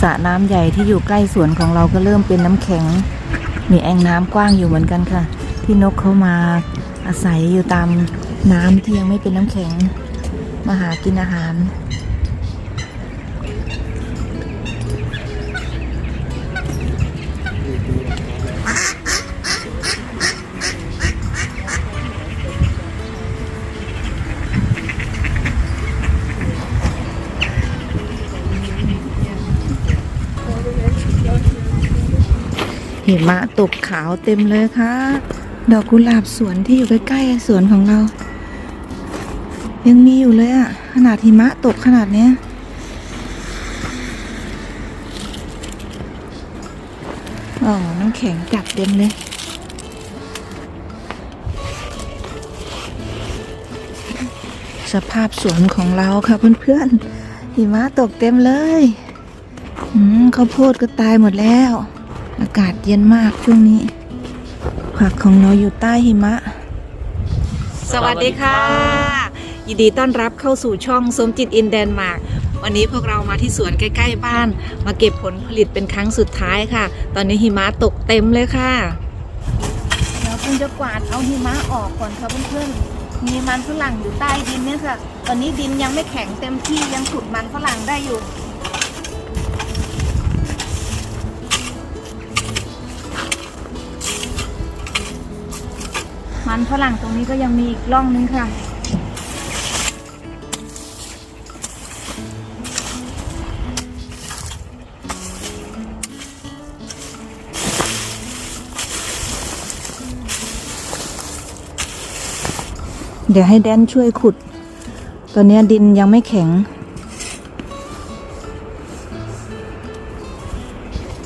สระน้ำใหญ่ที่อยู่ใกล้สวนของเราก็เริ่มเป็นน้ำแข็ง มีแอ่งน้ำกว้างอยู่เหมือนกันค่ะ ที่นกเขามาอาศัยอยู่ตามน้ำที่ยังไม่เป็นน้ำแข็ง มาหากินอาหาร หิมะตกขาวเต็มเลยค่ะ ดอกกุหลาบสวนที่อยู่ใกล้ๆสวนของเรา ยังมีอยู่เลยอะขนาดหิมะตกขนาดเนี้ยอ๋อ น้ำแข็งจับเต็มเลยสภาพสวนของเราค่ะเพื่อนๆหิมะตกเต็มเลย อืมข้าวโพดก็ตายหมดแล้ว อากาศเย็นมากช่วงนี้ ผักของเราอยู่ใต้หิมะ สวัสดีค่ะ ยินดีต้อนรับเข้าสู่ช่องสมจิตอินแดนมาร์กวันนี้พวกเรามาที่สวนใกล้ ๆ บ้าน มาเก็บผลผลิตเป็นครั้งสุดท้ายค่ะ ตอนนี้หิมะตกเต็มเลยค่ะเดี๋ยวคุณจะกวาดเอาหิมะออกก่อนค่ะเพื่อนๆมีมันฝรั่งอยู่ใต้ดินเนี่ยค่ะ ตอนนี้ดินยังไม่แข็งเต็มที่ยังขุดมันฝรั่งได้อยู่ มันฝรั่งตรงนี้ก็ยังมีอีกร่องนึงค่ะ เดี๋ยวให้แดนช่วยขุด ตอนนี้ดินยังไม่แข็ง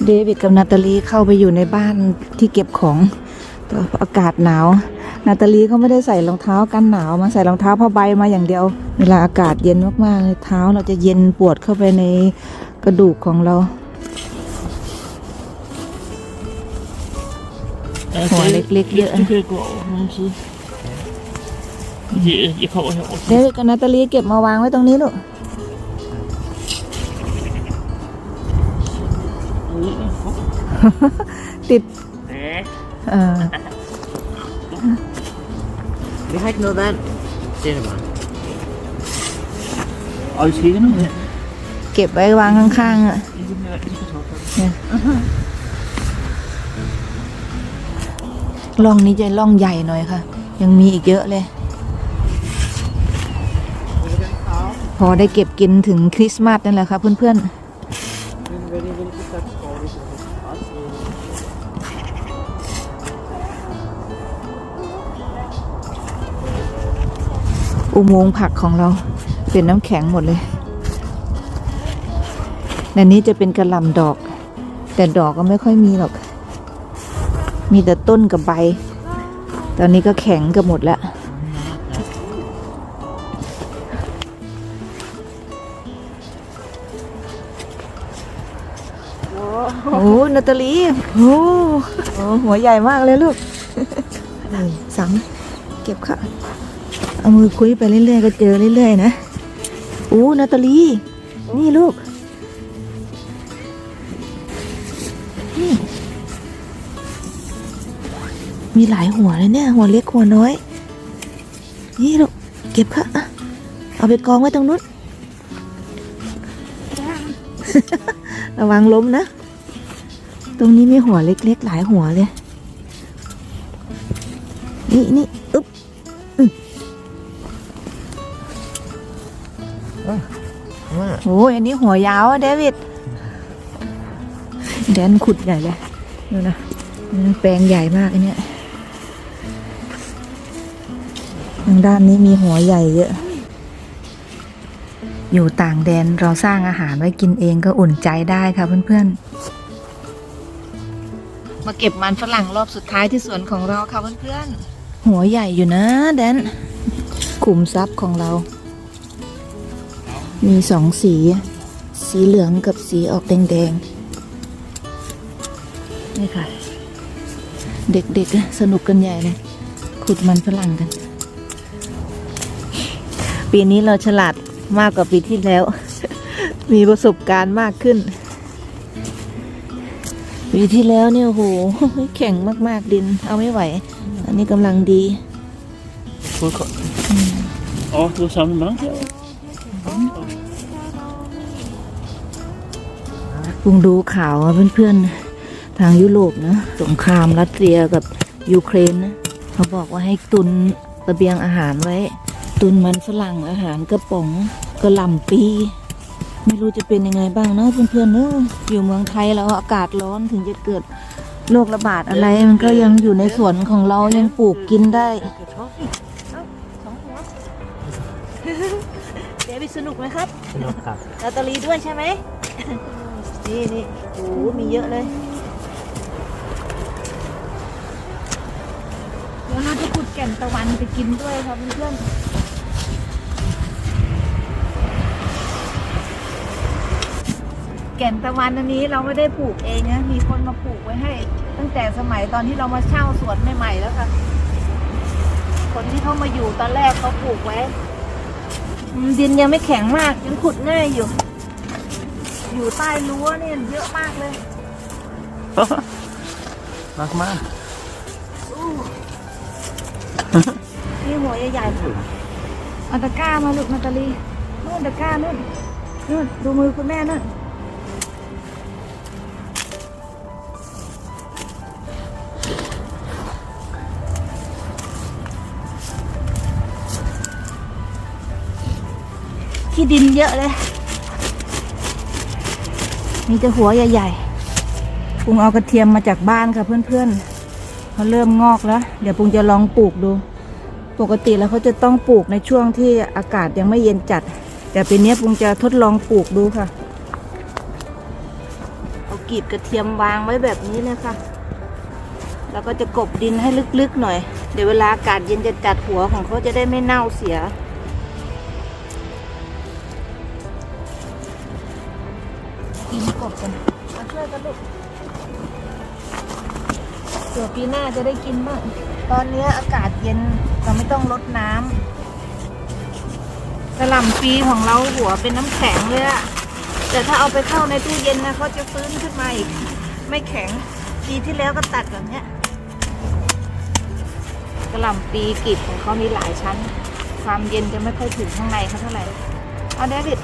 เดวิดกับนาตาลีเข้าไปอยู่ในบ้านที่เก็บของอากาศหนาว นาตาลีเขาไม่ได้ใส่รองเท้ากันหนาวมาใส่รองเท้าผ้าใบมาอย่างเดียว เวลาอากาศเย็นมากๆเลยเท้าเราจะเย็นปวดเข้าไปในกระดูกของเราหัวเล็กๆเยอะ Du kan gå over nogen side. Jeg, jeg kommer herover. เดวิดกับนาตาลีเก็บมาวางไว้ตรงนี้ลูกติด Ja. เออ Vi har ikke noget vand. Det er det bare. Og I skal ikke noget her. เก็บไว้วางข้างๆอะ I den her, I kartofler. ร่องนี้จะร่องใหญ่หน่อยค่ะ ยังมีอีกเยอะเลย พอได้เก็บกินถึงคริสต์มาสนั่นแหละค่ะเพื่อนๆ อุโมงค์ผักของเราเป็นน้ำแข็งหมดเลยในนี้จะเป็นกระหล่ำดอก แต่ดอกก็ไม่ค่อยมีหรอก มีแต่ต้นกับใบ ตอนนี้ก็แข็งเกับหมดแล้ว โอ้นาตาลีโอ้โหหัวใหญ่มากเลยลูกหนึ่งสองเก็บค่ะ เอามือคุยไปเรื่อยๆก็เจอเรื่อยๆนะโอ้นาตาลี นี่ลูกนี่มีหลายหัวเลยเนี่ย หัวเล็กหัวน้อย นี่ลูกเก็บค่ะเอาไปกองไว้ตรงนู้นระวังล้มนะ ตรงนี้มีหัวเล็กๆ หลายหัวเลย นี่นี่อึ๊บ อืมโอ้ยอันนี้หัวยาวอะเดวิดแดนขุดใหญ่เลยดูนะอืมแปลงใหญ่มากอันเนี้ยทางด้านนี้มีหัวใหญ่เยอะ อยู่ต่างแดนเราสร้างอาหารไว้กินเองก็อุ่นใจได้ค่ะเพื่อนๆ มาเก็บมันฝรั่งรอบสุดท้ายที่สวนของเราค่ะเพื่อนๆ หัวใหญ่อยู่นะแดนขุมทรัพย์ของเรา มีสองสี สีเหลืองกับสีออกแดงๆ นี่ค่ะ เด็กๆอะสนุกกันใหญ่เลย ขุดมันฝรั่งกัน ปีนี้เราฉลาดมากกว่าปีที่แล้ว มีประสบการณ์มากขึ้น ปีที่แล้วเนี่ยโหแข็งมากๆดิน เอาไม่ไหว อันนี้กำลังดี Får jag kolla? Ja, då samlar man. ปุงดูข่าวอะเพื่อนๆ ทางยุโรปนะ สงครามรัสเซียกับยูเครนนะเขาบอกว่าให้ตุนตะเบียงอาหารไว้ ตุนมันฝรั่งอาหารกระป๋องกระหล่ำปี ไม่รู้จะเป็นยังไงบ้างเนอะเพื่อนๆเนอะอยู่เมืองไทยแล้วอากาศร้อนถึงจะเกิดโรคระบาดอะไร มันก็ยังอยู่ในสวนของเรายังปลูกกินได้เดวิดสนุกไหมครับ Knockar. นาตาลีด้วยใช่ไหม นี่นี่โอ้มีเยอะเลยเดี๋ยวเราจะขุดแก่นตะวันไปกินด้วยครับเพื่อนแก่นตะวันอันนี้เราไม่ได้ปลูกเองนะมีคนมาปลูกไว้ให้ ตั้งแต่สมัยตอนที่เรามาเช่าสวนใหม่ๆแล้วค่ะ คนที่เขามาอยู่ตอนแรกเขาปลูกไว้ดินยังไม่แข็งมากยังขุดง่ายอยู่ อยู่ใต้รั้วเนี่ยเยอะมากเลย Mach mal. นี่หัวใหญ่ๆเอาตะกร้ามาลูกนาตาลีนู่นตะกร้านู่นนู่นดูมือคุณแม่นู่นที่ดินเยอะเลย มีแต่หัวใหญ่ๆปุงเอากระเทียมมาจากบ้านค่ะเพื่อนๆเขาเริ่มงอกแล้ว เดี๋ยวปุงจะลองปลูกดู ปกติแล้วเขาจะต้องปลูกในช่วงที่อากาศยังไม่เย็นจัด แต่ปีนี้ปุงจะทดลองปลูกดูค่ะ เอากีบกระเทียมวางไว้แบบนี้เลยค่ะ แล้วก็จะกบดินให้ลึกๆหน่อย เดี๋ยวเวลาอากาศเย็นจะจัดหัวของเขาจะได้ไม่เน่าเสีย กบกันมาช่วยกันลูกเดี๋ยวปีหน้าจะได้กินบ้างตอนนี้อากาศเย็นเราไม่ต้องลดน้ำกระหล่ำปีของเราหัวเป็นน้ำแข็งเลยอะแต่ถ้าเอาไปเข้าในตู้เย็นนะเขาจะฟื้นขึ้นมาอีก ไม่แข็งปีที่แล้วก็ตัดแบบเนี้ยกระหล่ำปีกลีบของเขามีหลายชั้น ความเย็นจะไม่ค่อยถึงข้างในเขาเท่าไหร่เอาเดวิด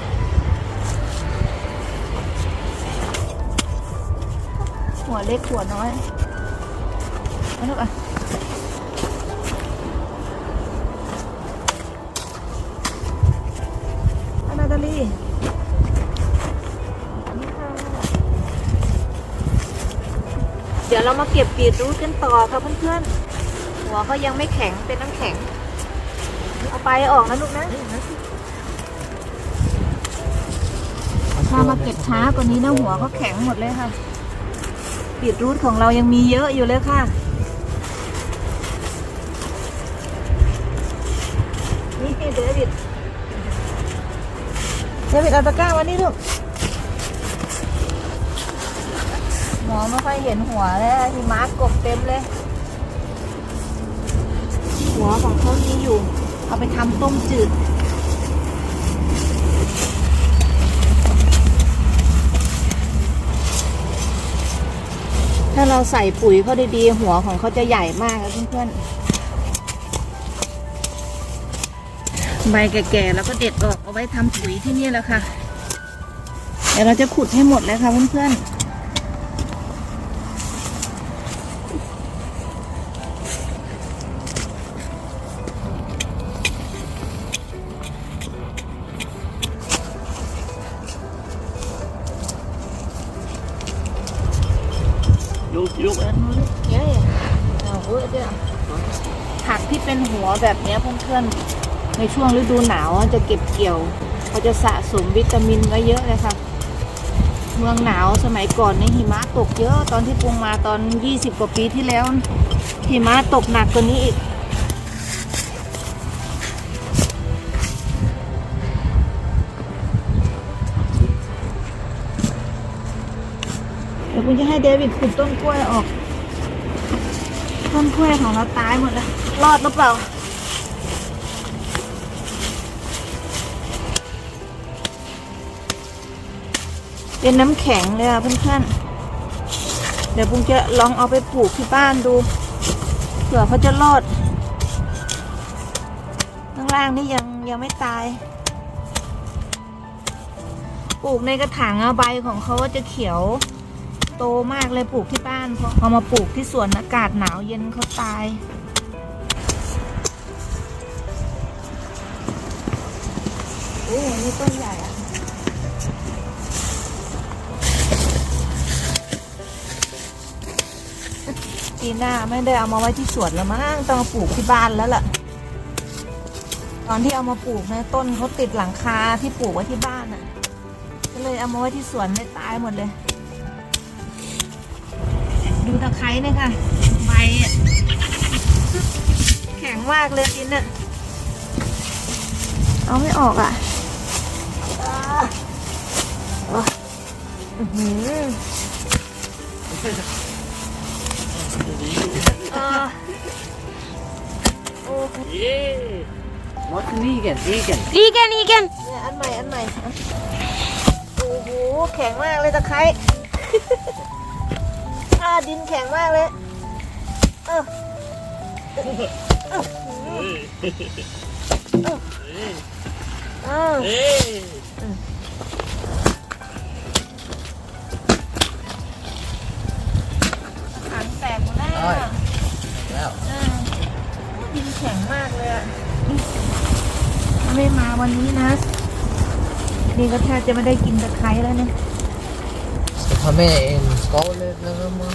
หัวเล็กหัวน้อยมาลูกอะอานาตาลีนี่ค่ะเดี๋ยวเรามาเก็บปีดรูทกันต่อค่ะเพื่อนๆ หัวเขายังไม่แข็งเป็นน้ำแข็ง เอาไปออกนะลูกนะ ถ้ามาเก็บช้ากว่านี้นะหัวเขาแข็งหมดเลยค่ะ บีทรูทของเรายังมีเยอะอยู่เลยค่ะนี่เดวิดเดวิดอาตะก้าวันนี้ลูกหมอไม่ค่อยเห็นหัวเลยที่มาร์กกบเต็มเลย หัวของเขามีอยู่ เอาไปทำต้มจืด ถ้าเราใส่ปุ๋ยเขาดีๆ หัวของเขาจะใหญ่มากนะเพื่อนๆ ใบแก่ๆแล้วก็เด็ดออกเอาไว้ทำปุ๋ยที่นี่แหละค่ะ เดี๋ยวเราจะขุดให้หมดเลยค่ะเพื่อนๆ Jo, jo, en. เย้เอาเว้ยเดี๋ยวผักที่เป็นหัวแบบเนี้ยเพื่อนๆในช่วงฤดูหนาวจะเก็บเกี่ยวเขาจะสะสมวิตามินไว้เยอะเลยค่ะ เมืองหนาวสมัยก่อนในหิมะตกเยอะตอนที่ปรุงมาตอน 20 กว่าปีที่แล้วหิมะตกหนักกว่านี้อีก ดี๋ยวคุณจะให้เดวิดขุดต้นกล้วยออก ต้นกล้วยของเราตายหมดแล้ว รอดหรือเปล่า เป็นน้ำแข็งเลยอะเพื่อนๆ เดี๋ยวปุ้งจะลองเอาไปปลูกที่บ้านดู เผื่อเขาจะรอด ข้างล่างนี่ยังยังไม่ตายปลูกในกระถางเอาใบของเขาก็จะเขียว โตมากเลยปลูกที่บ้านพอเอามาปลูกที่สวนอากาศหนาวเย็นเขาตาย โอ้นี่ต้นใหญ่อะปีหน้าไม่ได้เอามาไว้ที่สวนแล้วมั้งต้องมาปลูกที่บ้านแล้วล่ะ ตอนที่เอามาปลูกนะต้นเขาติดหลังคาที่ปลูกไว้ที่บ้านอะ ก็เลยเอามาไว้ที่สวนเลยตายหมดเลย ดูตะไคร้เนี่ยค่ะ ใบอะแข็งมากเลยกินอะเอาไม่ออกอะอ่าโอ้ยอื้อหืออ่าโอ้โหเย้ Not vegan vegan อีแกนอีแกนเนี่ยอันใหม่ อันใหม่อันโอ้โห แข็งมากเลยตะไคร้อ่า ดินแข็งมากเลย เออเออเออเฮ้ยถังแตกหมดแล้วแล้วเออดินแข็งมากเลยอะถ้าไม่มาวันนี้นะ นี่ก็แทบจะไม่ได้กินตะไคร้แล้วเนี่ย ทำไมเอ็นสกอลเลยนะมั้ง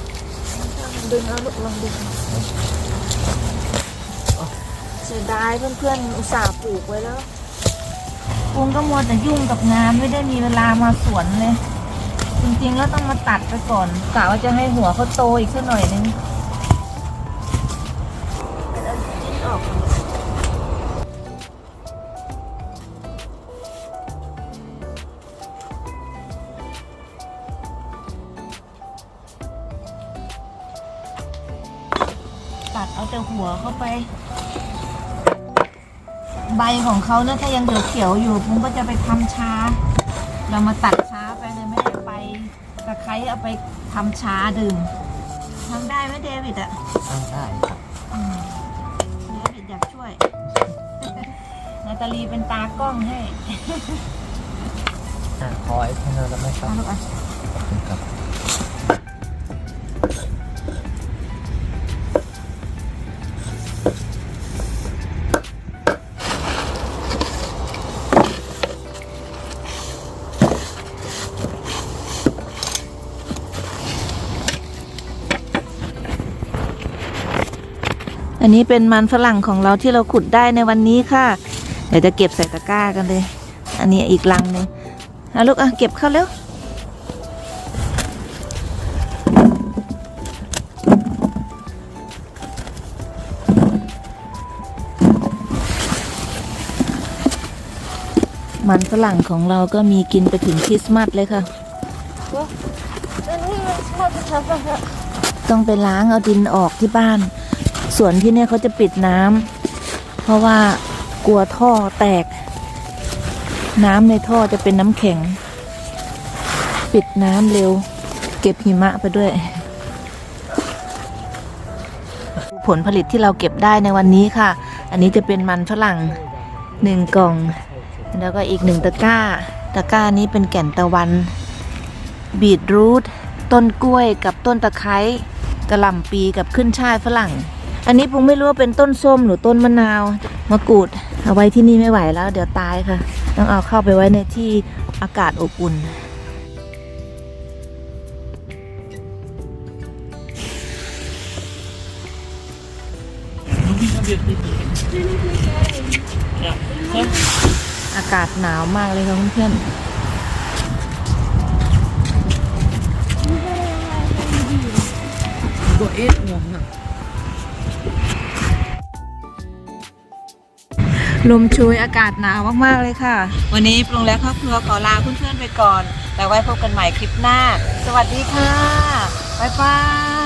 ดึงเอาลูกลองดึงเสียดายเพื่อนๆอุตส่าห์ปลูกไว้แล้วปุงก็มัวแต่ยุ่งกับงานไม่ได้มีเวลามาสวนเลย จริงๆแล้วต้องมาตัดไปก่อนกะว่าจะให้หัวเขาโตอีกสักหน่อยนึงเอาชิ้นออก หัวเข้าไป ใบของเขาเนี่ยถ้ายังเขียวๆอยู่ปุ้งก็จะไปทำชา เรามาตัดช้าไปเลยไม่ได้ไปตะไคร้เอาไปทำชาดื่มทำได้ไหมเดวิดอะทำได้ครับอืมเดวิดอยากช่วย นาตาลีเป็นตากล้องให้ อะขอไอ้พวกนั้นแล้วไหมครับ เอาลูกอะ ขอบคุณครับ อันนี้เป็นมันฝรั่งของเราที่เราขุดได้ในวันนี้ค่ะ เดี๋ยวจะเก็บใส่ตะกร้ากันเลย อันนี้อีกลังหนึ่งเอาลูกอะเก็บเข้าเร็วมันฝรั่งของเราก็มีกินไปถึงคริสต์มาสเลยค่ะ ต้องไปล้างเอาดินออกที่บ้าน ส่วนที่เนี่ยเขาจะปิดน้ำเพราะว่ากลัวท่อแตก น้ำในท่อจะเป็นน้ำแข็ง ปิดน้ำเร็ว เก็บหิมะไปด้วย ผลผลิตที่เราเก็บได้ในวันนี้ค่ะ อันนี้จะเป็นมันฝรั่งหนึ่งกล่อง แล้วก็อีกหนึ่งตะกร้า ตะกร้านี้เป็นแก่นตะวัน บีทรูทต้นกล้วยกับต้นตะไคร้กระหล่ำปีกับขึ้นช่ายฝรั่ง อันนี้ปุงไม่รู้ว่าเป็นต้นส้มหรือต้นมะนาวมะกรูด เอาไว้ที่นี่ไม่ไหวแล้ว เดี๋ยวตายค่ะ ต้องเอาเข้าไปไว้ในที่อากาศอบอุ่นอากาศหนาวมากเลยค่ะเพื่อนๆก็เอ็ดงงอะ ลมชุยอากาศหนาวมากๆเลยค่ะ วันนี้ปรุงและครอบครัวขอลาเพื่อนๆไปก่อนแต่ไว้พบกันใหม่คลิปหน้า สวัสดีค่ะ บ๊ายบาย